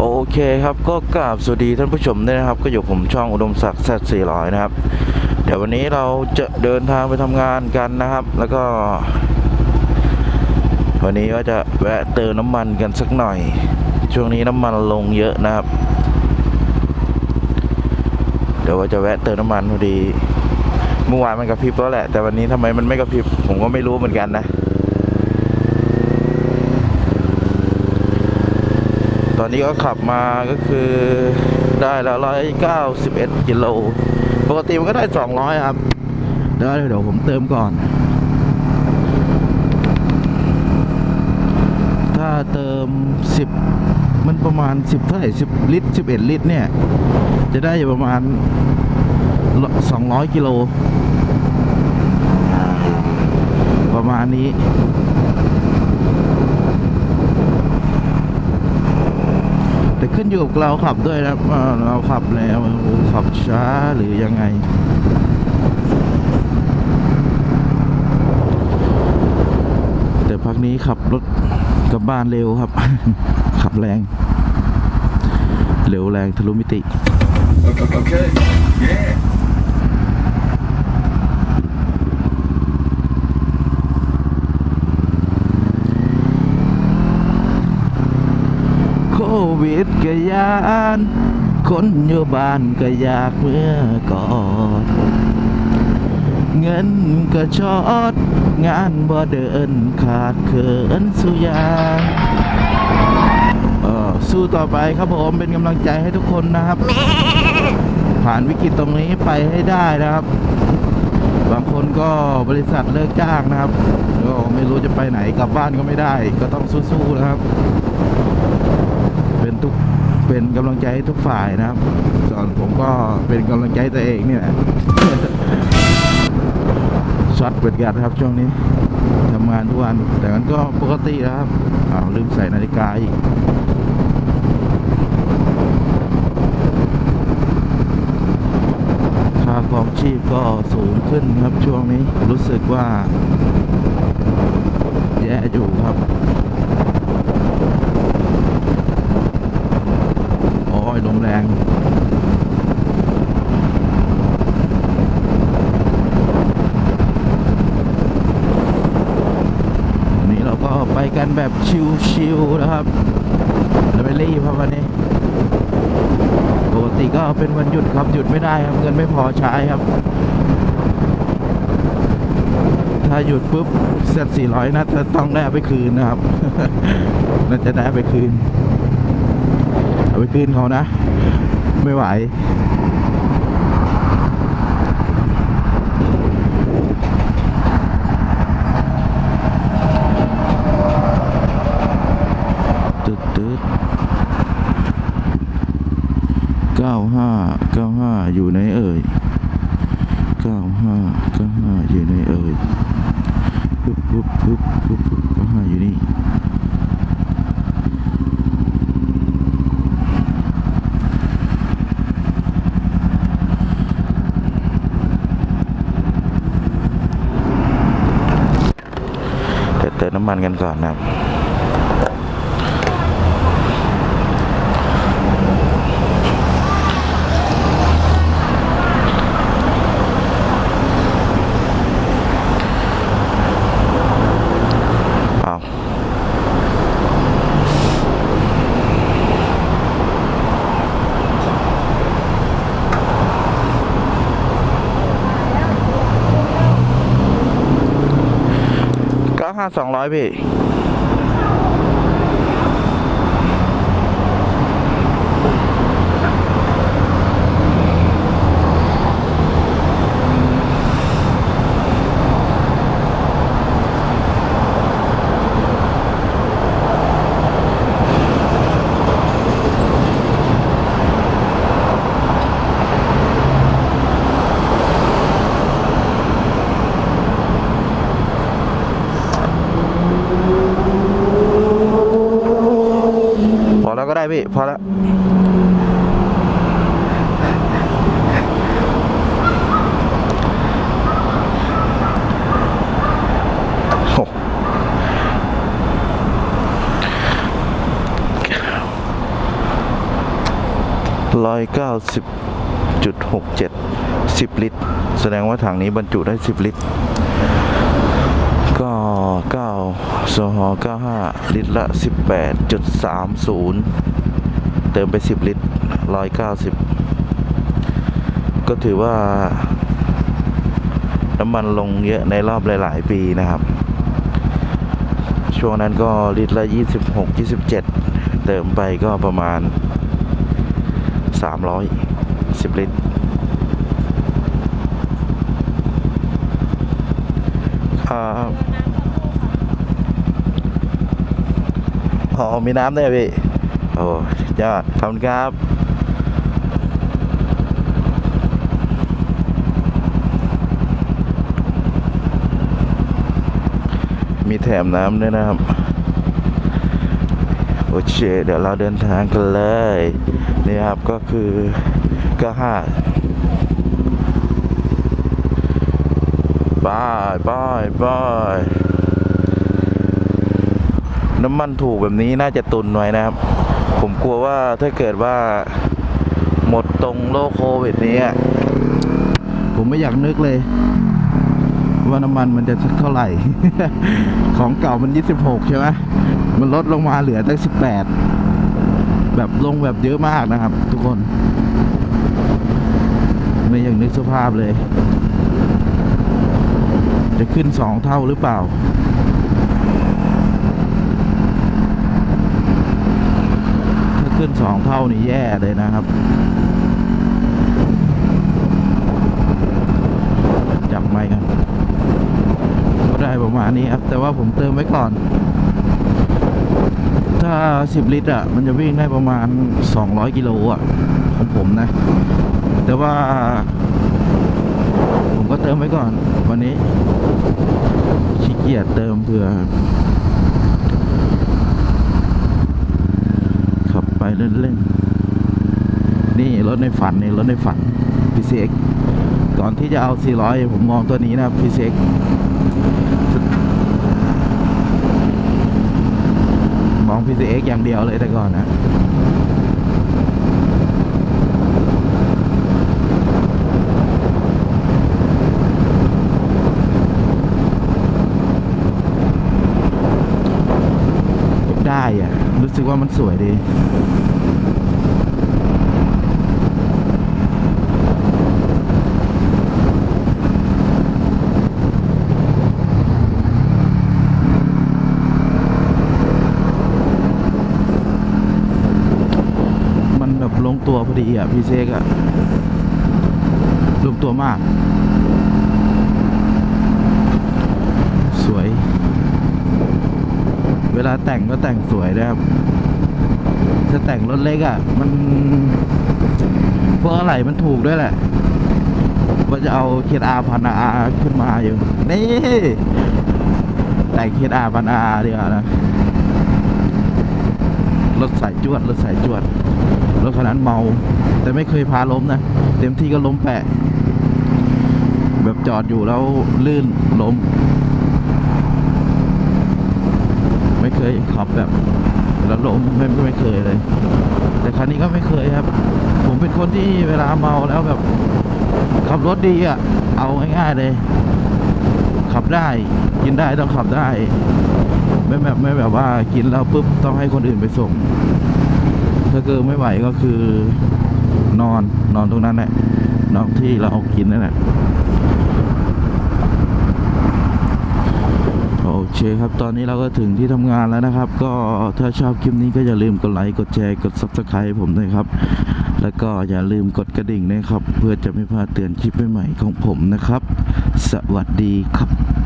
โอเคครับก็กราบสวัสดีท่านผู้ชมด้วยนะครับ ก็อยู่ผมช่องอุดมศักดิ์แซดสี่ร้อยนะครับ เดี๋ยววันนี้เราจะเดินทางไปทำงานกันนะครับ แล้วก็ วันนี้ก็จะแวะเติมน้ำมันกันสักหน่อย ช่วงนี้น้ำมันลงเยอะนะครับ เดี๋ยวว่าจะแวะเติมน้ำมันพอดี เมื่อวานมันกระพริบแล้วแหละ แต่วันนี้ทำไมมันไม่กระพริบผมก็ไม่รู้เหมือนกันนะ อนนี้ก็ขับมาก็คือได้ล้วร้อยเก้าสิบเอ็ดกิโล ปกติมันก็ได้สองร้อยครับ เดี๋ยวเดี๋ยวผมเติมก่อน ถ้าเติมสิบมันประมาณสิบเท่าไหร่สิบลิตรสิบเอ็ดลิตรเนี่ย จะได้อยู่ประมาณสองร้อยกิโล ประมาณนี้ แต่ขึ้ นอยู่กับเราขับด้วยนะเราขับแล้วขับช้าหรือยังไงแต่พักนี้ขับรถกลับบ้านเร็วครับ ขับแรง เร็วแรงทะลุมิติ okay. yeah. โค วิดก็ยานคนอยู่บ้านก็อยากเมื่อก่อนเงินก็ชอด งานบ่เดินขาดเขินสุยางเออสู้ต่อไปครับผมเป็นกำลังใจให้ทุกคนนะครับ ผ่านวิกฤตตรงนี้ไปให้ได้นะครับ บางคนก็บริษัทเลิกจ้างนะครับก็ไม่รู้จะไปไหนกลับบ้านก็ไม่ได้ ก็ต้องสู้ๆนะครับ เป็นทุกเป็นกำลังใจให้ทุกฝ่ายนะครับ ส่วนผมก็เป็นกำลังใจตัวเองนี่แหละช็อตเปิดกันครับช่วงนี้ทำงานทุกวัน แต่มันก็ปกตินะครับอ้าวลืมใส่นาฬิกาอีกค่าครองชีพก็สูงขึ้นครับช่วงนี้รู้สึกว่า แย่อยู่ครับ โอ้ยลมแรง วันนี้เราก็ไปกัน แบบชิวๆนะครับเราไปรีบครับวันนี้ ปกติก็เป็นวันหยุดครับหยุดไม่ได้ครับเงินไม่พอใช้ครับ ถ้าหยุดปุ๊บเสร็จสี่ร้อยนะจะต้องได้เอาไปคืนนะครับน่าจะได้ไปคืน เอาไปคืนเขานะ ไม่ไหว ตึ๊ดตึ๊ดเก้าห้าเก้าห้าอยู่ในเอ่ยเก้าห้าเก้าห้าอยู่ในเอ่ยปุ๊บปุ๊บปุ๊บปุ๊บเก้าห้าอยู่นี่เดี๋ยวเติมน้ำมันกันก่อนนะครับ สองร้อยพี่ พี่พอแล้วโอ้ร้อยเก้าสิบจุดหกเจ็ดสิบลิตร แสดงว่าถังนี้บรรจุได้สิบลิตร ก็เก้าโซฮอเก้าห้าลิตรละสิบแปดจุดสามศูนย์ เติมไปสิบลิตรร้อยเก้าสิบก็ถือว่า น้ำมันลงเยอะในรอบหลาย ๆ ปีนะครับ ช่วงนั้นก็ลิตรละยี่สิบหกยี่สิบเจ็ดเติมไปก็ประมาณสามร้อยสิบลิตรครับอ๋อมีน้ำด้วยพี่ โอ้ยอดขอบคุณครับมีแถมน้ำด้วยนะครับ โอเค เดี๋ยวเราเดินทางกันเลย นี่ครับก็คือก็ห้าบายบายบายน้ำมันถูกแบบนี้น่าจะตุนไว้นะครับ ผมกลัวว่าถ้าเกิดว่า หมดตรงโรคโควิดนี้ผมไม่อยากนึกเลย ว่าน้ำมันมันจะสักเท่าไหร่ ของเก่ามัน 26 ใช่ไหมมันลดลงมาเหลือตั้ง 18 แบบลงแบบเยอะมากนะครับ ทุกคน ไม่อยากนึกสภาพเลย จะขึ้นสองเท่าหรือเปล่า ถ้าขึ้น สองเท่านี่แย่เลยนะครับ จับไม่กันก็ได้ประมาณนี้ครับ แต่ว่าผมเติมไว้ก่อน ถ้า 10 ลิตรอะ มันจะวิ่งได้ประมาณ 200 กิโลอะ ของผมนะ แต่ว่า ผมก็เติมไว้ก่อน วันนี้ขี้เกียจเติมเผื่อ ไปเล่นๆนี่รถในฝันนี่รถในฝัน PCX ก่อนที่จะเอา 400 ผมมองตัวนี้นะครับ PCX มอง PCX อย่างเดียวเลยแต่ก่อนนะได้อะรู้สึกว่ามันสวยดี มันแบบลงตัวพ อดีอะ พี่เซกอะลงตัวมาก สวย เวลาแต่งก็แต่งสวยนะครับจะแต่งรถเล็กอะ มันพวกอะไรมันถูกด้วยแหละว่าจะเอาเคอาพันอาขึ้นมาอยู่นี่ แต่งเคอาพันอาดีกว่านะรถสายจวดรถสายจวด รถคันนั้นเมา แต่ไม่เคยพาล้มนะ เต็มที่ก็ล้มแปะ แบบจอดอยู่แล้วลื่นล้ม ไม่เคยขับแบบแล้วล้มไม่ไม่เคยเลย แต่คันนี้ก็ไม่เคยครับ ผมเป็นคนที่เวลาเมาแล้วแบบ ขับรถดีอะ เอาง่ายๆเลย ขับได้กินได้ต้องขับได้ ไม่แบบไม่แบบว่ากินแล้วปุ๊บต้องให้คนอื่นไปส่ง ถ้าเกิดไม่ไหวก็คือนอนนอนตรงนั้นแหละนอนที่เรากินนั่นแหละโอเคครับ ตอนนี้เราก็ถึงที่ทำงานแล้วนะครับ ก็ถ้าชอบคลิปนี้ก็อย่าลืมกดไลค์กดแชร์กด subscribe ผมด้วยครับ แล้วก็อย่าลืมกดกระดิ่งนะครับ เพื่อจะไม่พลาดเตือนคลิปใหม่ๆของผมนะครับ สวัสดีครับ